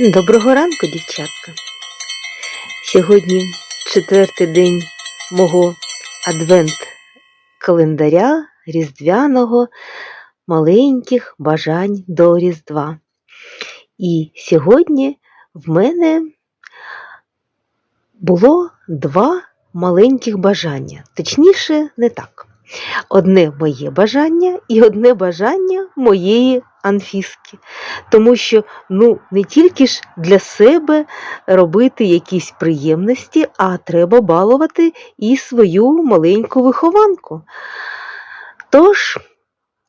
Доброго ранку, дівчатка. Сьогодні четвертий день мого адвент-календаря різдвяного маленьких бажань до Різдва. І сьогодні в мене було два маленьких бажання. Точніше, не так. Одне моє бажання і одне бажання моєї Анфіски. Тому що ну, не тільки ж для себе робити якісь приємності, а треба балувати і свою маленьку вихованку. Тож,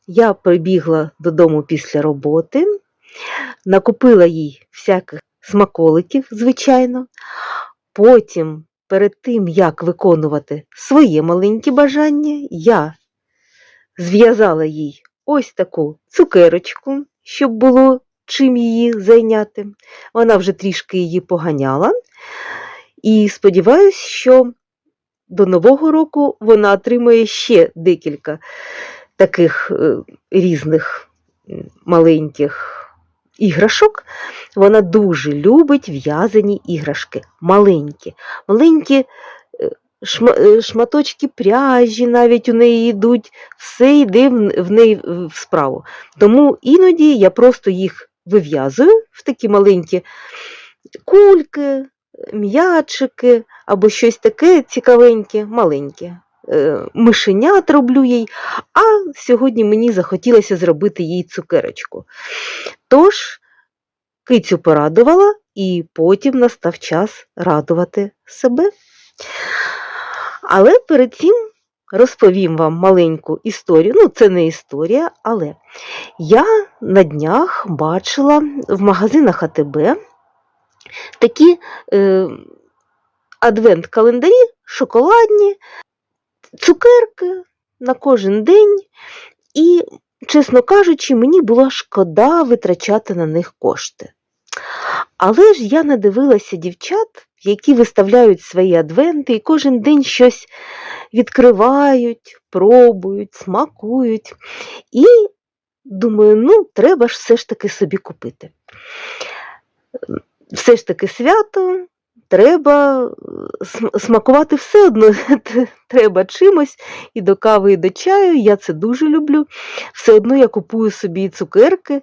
я прибігла додому після роботи, накупила їй всяких смаколиків, звичайно. Потім, перед тим, як виконувати своє маленьке бажання, я зв'язала їй ось таку цукерочку, щоб було чим її зайняти. Вона вже трішки її поганяла. І сподіваюся, що до Нового року вона отримає ще декілька таких е, різних маленьких іграшок. Вона дуже любить в'язані іграшки, маленькі, маленькі шматочки пряжі навіть у неї йдуть, все йде в в неї в справу. Тому іноді я просто їх вив'язую в такі маленькі кульки, м'ячики або щось таке цікавеньке, маленьке. Е, Мишенят роблю їй, а сьогодні мені захотілося зробити їй цукерочку. Тож, кицю порадувала, і потім настав час радувати себе. Але перед цим розповім вам маленьку історію. Ну, це не історія, але я на днях бачила в магазинах АТБ такі е, адвент-календарі, шоколадні, цукерки на кожен день. І, чесно кажучи, мені була шкода витрачати на них кошти. Але ж я надивилася дівчат, які виставляють свої адвенти і кожен день щось відкривають, пробують, смакують. І думаю, ну, треба ж все ж таки собі купити. Все ж таки свято, треба е, смакувати все одно, треба чимось і до кави, і до чаю. Я це дуже люблю. Все одно я купую собі цукерки,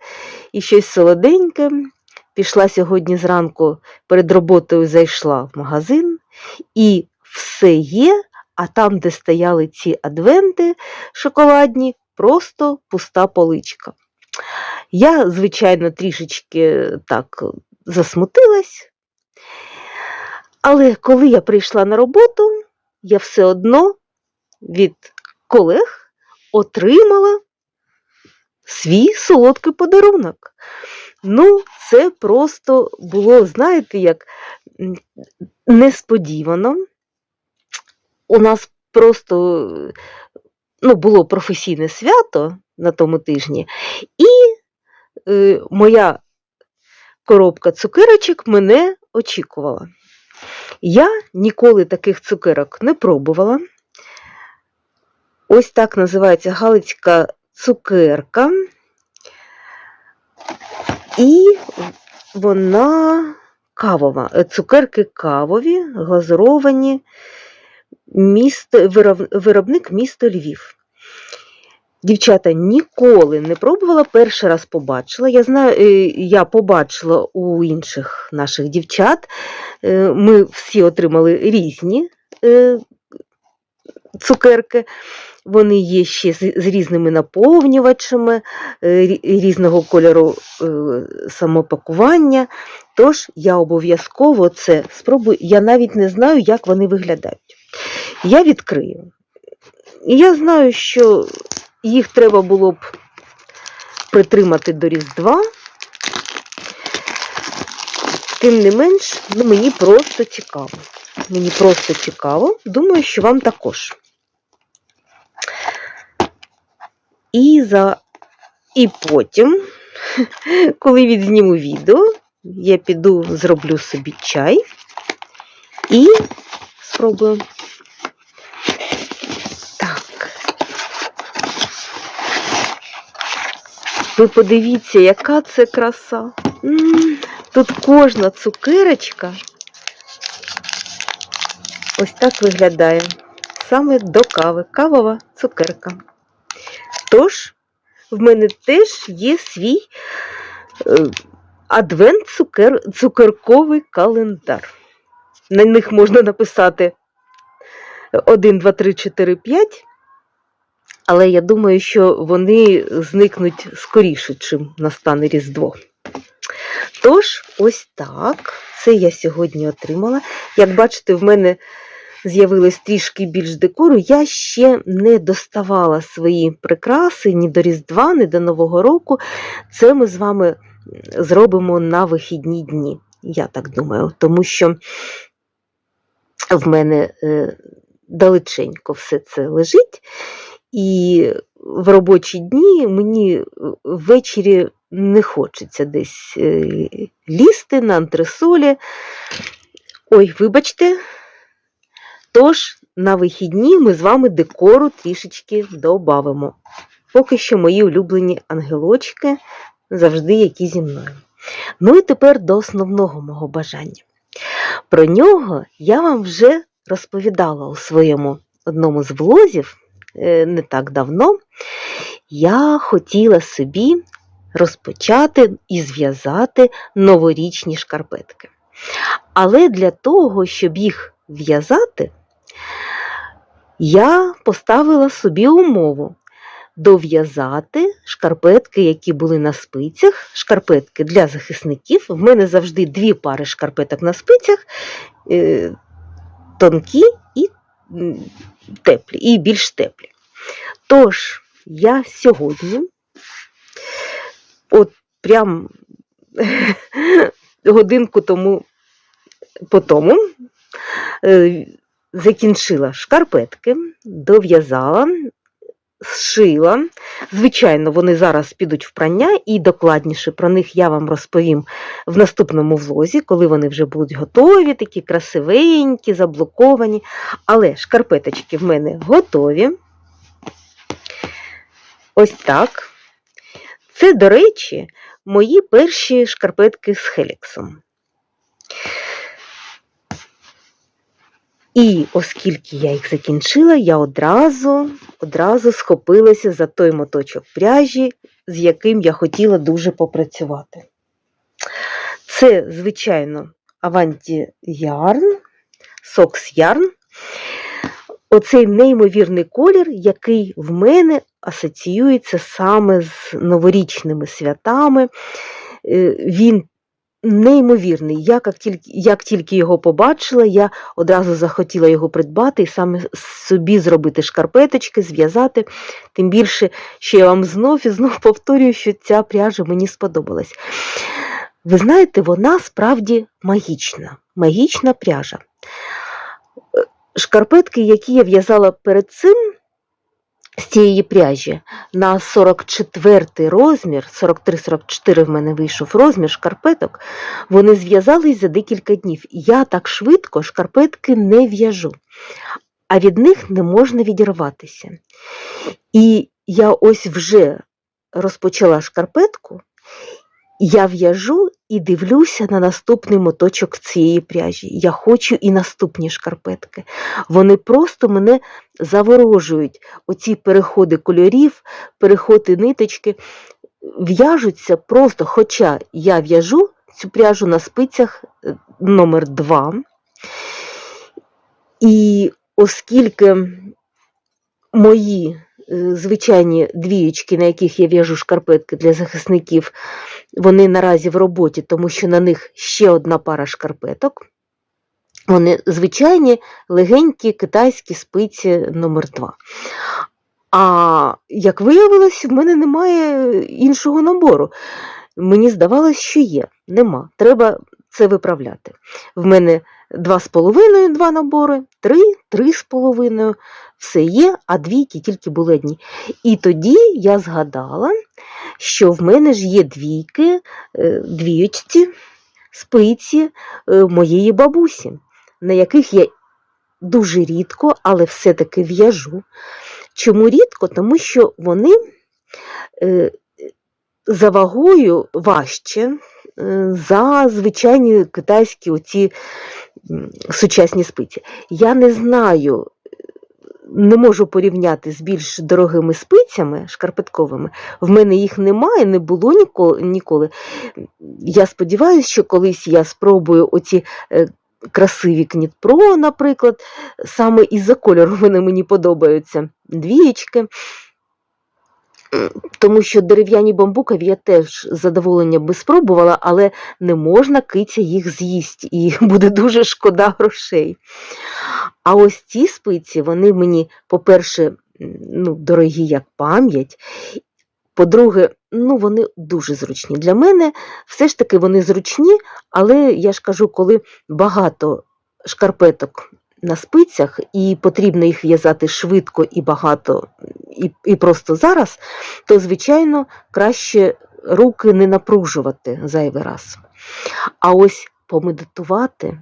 і щось солоденьке. Пішла сьогодні зранку перед роботою зайшла в магазин, і все є, а там, де стояли ці адвенти шоколадні, просто пуста поличка. Я, звичайно, трішечки так засмутилась, але коли я прийшла на роботу, я все одно від колег отримала свій солодкий подарунок. Ну, це просто було, знаєте, як несподівано. У нас просто ну, було професійне свято на тому тижні, і е, моя коробка цукерочок мене очікувала. Я ніколи таких цукерок не пробувала. Ось так називається Галицька цукерка. І вона кавова. Е, Цукерки кавові, глазуровані, місто, виробник місто Львів. Дівчата ніколи не пробувала, перший раз побачила. Я знаю, е, я побачила у інших наших дівчат. Е, Ми всі отримали різні цукерки. Вони є ще з, різними наповнювачами, е, різного кольору е, самопакування. Тож я обов'язково це спробую. Я навіть не знаю, як вони виглядають. Я відкрию. Я знаю, що їх треба було б притримати до Різдва. Тим не менш, ну, мені просто цікаво. Мені просто цікаво. Думаю, що вам також. І, за... і потім, коли відзніму відео, я піду зроблю собі чай і спробую. Так. Ви подивіться, яка це краса. Тут кожна цукерочка ось так виглядає. Саме до кави. Кавова цукерка. Тож, в мене теж є свій е, адвент цукер, цукерковий календар. На них можна написати 1, 2, 3, 4, 5. Але я думаю, що вони зникнуть скоріше, чим настане Різдво. Тож, ось так. Це я сьогодні отримала. Як бачите, в мене з'явилось трішки більш декору. Я ще не доставала свої прикраси ні до Різдва, ні до Нового року. Це ми з вами зробимо на вихідні дні. Я так думаю, тому що в мене е, далеченько все це лежить. І в робочі дні мені ввечері не хочеться десь е, лізти на антресолі. Ой, вибачте. Тож, на вихідні ми з вами декору трішечки добавимо. Поки що мої улюблені ангелочки завжди які зі мною. Ну і тепер до основного мого бажання. Про нього я вам вже розповідала у своєму одному з влозів е, не так давно. Я хотіла собі розпочати і зв'язати новорічні шкарпетки. Але для того, щоб їх в'язати, я поставила собі умову дов'язати шкарпетки, які були на спицях, шкарпетки для захисників. В мене завжди дві пари шкарпеток на спицях, е, тонкі і теплі, і більш теплі. Тож, я сьогодні, от прям годинку тому по тому, е, закінчила шкарпетки, дов'язала, зшила. Звичайно, вони зараз підуть в прання, і докладніше про них я вам розповім в наступному влозі, коли вони вже будуть готові, такі красивенькі, заблоковані. Але шкарпеточки в мене готові. Ось так. Це, до речі, мої перші шкарпетки з Хеліксом. І оскільки я їх закінчила, я одразу, одразу схопилася за той моточок пряжі, з яким я хотіла дуже попрацювати. Це, звичайно, Avanti Yarn, Sox Yarn. Оцей неймовірний колір, який в мене асоціюється саме з новорічними святами. Е, Він неймовірний. Я як тільки, як тільки його побачила, я одразу захотіла його придбати і саме собі зробити шкарпеточки, зв'язати. Тим більше, що я вам знов і знов повторюю, що ця пряжа мені сподобалась. Ви знаєте, вона справді магічна, магічна пряжа. Е, Шкарпетки, які я в'язала перед цим, з цієї пряжі на 44 розмір, 43-44 в мене вийшов розмір шкарпеток, вони зв'язались за декілька днів. Я так швидко шкарпетки не в'яжу, а від них не можна відірватися. І я ось вже розпочала шкарпетку, я в'яжу і дивлюся на наступний моточок цієї пряжі. Я хочу і наступні шкарпетки. Вони просто мене заворожують. Оці переходи кольорів, переходи ниточки в'яжуться просто, хоча я в'яжу цю пряжу на спицях е, номер 2. І оскільки мої звичайні двієчки, на яких я в'яжу шкарпетки для захисників, вони наразі в роботі, тому що на них ще одна пара шкарпеток. Вони звичайні легенькі китайські спиці номер 2 А як виявилось, в мене немає іншого набору. Мені здавалось, що є. Нема. Треба це виправляти. В мене два з половиною два набори, три, три з половиною. Все є, а двійки тільки були одні. І тоді я згадала, що в мене ж є двійки, е, спиці е, моєї бабусі, на яких я дуже рідко, але все-таки в'яжу. Чому рідко? Тому що вони е, за вагою важче за звичайні китайські оці сучасні спиці. Я не знаю, не можу порівняти з більш дорогими спицями шкарпетковими. В мене їх немає, не було ніколи. Я сподіваюся, що колись я спробую оці е, красиві Кнітпро, наприклад, саме із-за кольору вони мені подобаються. Двієчки. М, Тому що дерев'яні бамбукові я теж з задоволенням би спробувала, але не можна киця їх з'їсть, і буде дуже шкода грошей. А ось ці спиці, вони мені, по-перше, ну, дорогі як пам'ять. По-друге, ну, вони дуже зручні. Для мене все ж таки вони зручні, але я ж кажу, коли багато шкарпеток на спицях і потрібно їх в'язати швидко і багато, і, і просто зараз, то, звичайно, краще руки не напружувати зайвий раз. А ось помедитувати,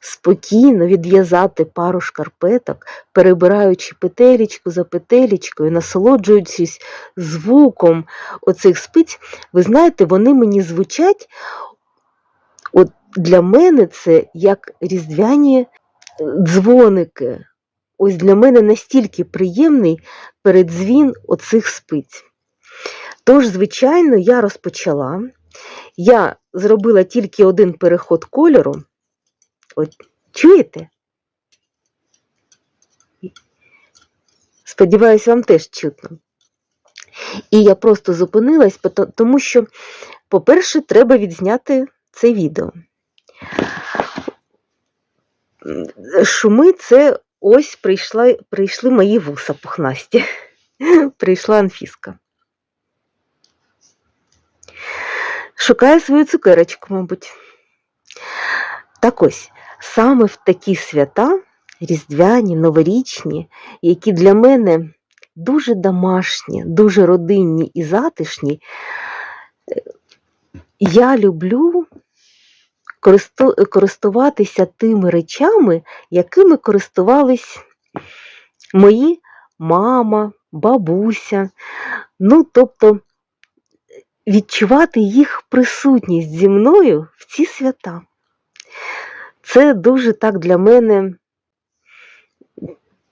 спокійно відв'язати пару шкарпеток, перебираючи петелечку за петелечкою, насолоджуючись звуком оцих спиць, ви знаєте, вони мені звучать. От для мене це як різдвяні дзвоники. Ось для мене настільки приємний передзвін оцих спиць. Тож, звичайно, я розпочала. Я зробила тільки один переход кольору. От, чуєте? Сподіваюсь, вам теж чутно. І я просто зупинилась, тому що, по-перше, треба відзняти це відео. Шуми це ось прийшла, прийшли мої вуса пухнасті. Прийшла Анфіска. Шукає свою цукерочку, мабуть. Так ось, саме в такі свята, різдвяні, новорічні, які для мене дуже домашні, дуже родинні і затишні, я люблю користуватися тими речами, якими користувались мої мама, бабуся. Ну, тобто відчувати їх присутність зі мною в ці свята. Це дуже так для мене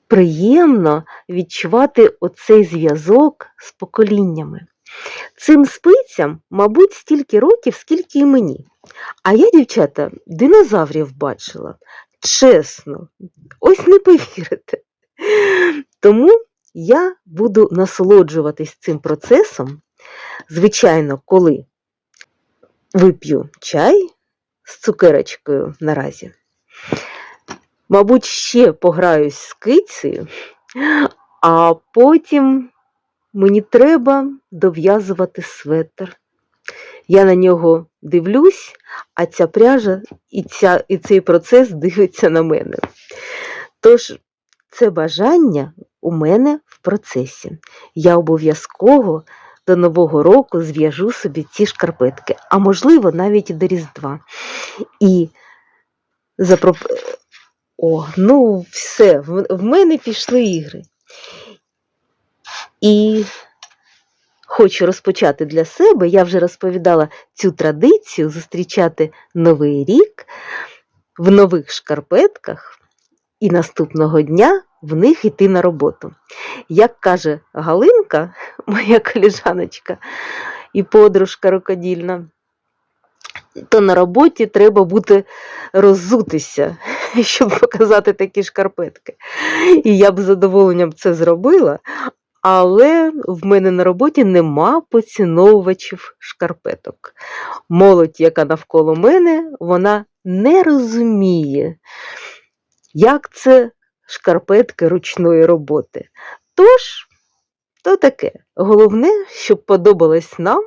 приємно відчувати оцей зв'язок з поколіннями. Цим спицям, мабуть, стільки років, скільки і мені. А я, дівчата, динозаврів бачила. Чесно, ось не повірите. Тому я буду насолоджуватись цим процесом, звичайно, коли вип'ю чай з цукерочкою наразі. Мабуть, ще пограюсь з кицею, а потім мені треба дов'язувати светр. Я на нього дивлюсь, а ця пряжа і, ця, і цей процес дивиться на мене. Тож, це бажання у мене в процесі. Я обов'язково до Нового року зв'яжу собі ці шкарпетки, а можливо, навіть і до Різдва. І запроп... О, ну все, в, мене пішли ігри. І хочу розпочати для себе, я вже розповідала цю традицію зустрічати Новий рік в нових шкарпетках і наступного дня в них йти на роботу. Як каже Галинка, моя коліжаночка і подружка рукодільна, то на роботі треба бути роззутися, щоб показати такі шкарпетки. І я б з задоволенням це зробила, але в мене на роботі нема поціновувачів шкарпеток. Молодь, яка навколо мене, вона не розуміє, як це шкарпетки ручної роботи. Тож, то таке. Головне, щоб подобалось нам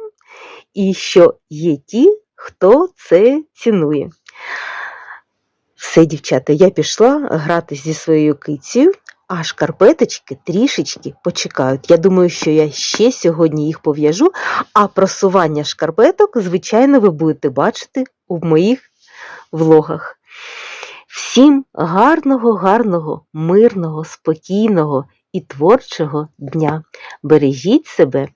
і що є ті, хто це цінує. Все, дівчата, я пішла гратись зі своєю кицею, а шкарпеточки трішечки почекають. Я думаю, що я ще сьогодні їх пов'яжу, а просування шкарпеток, звичайно, ви будете бачити у моїх влогах. Всім гарного, гарного, мирного, спокійного і творчого дня. Бережіть себе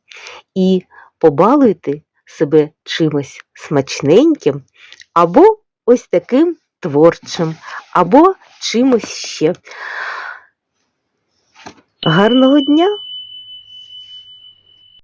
і побалуйте себе чимось смачненьким, або ось таким творчим, або чимось ще. Гарного дня!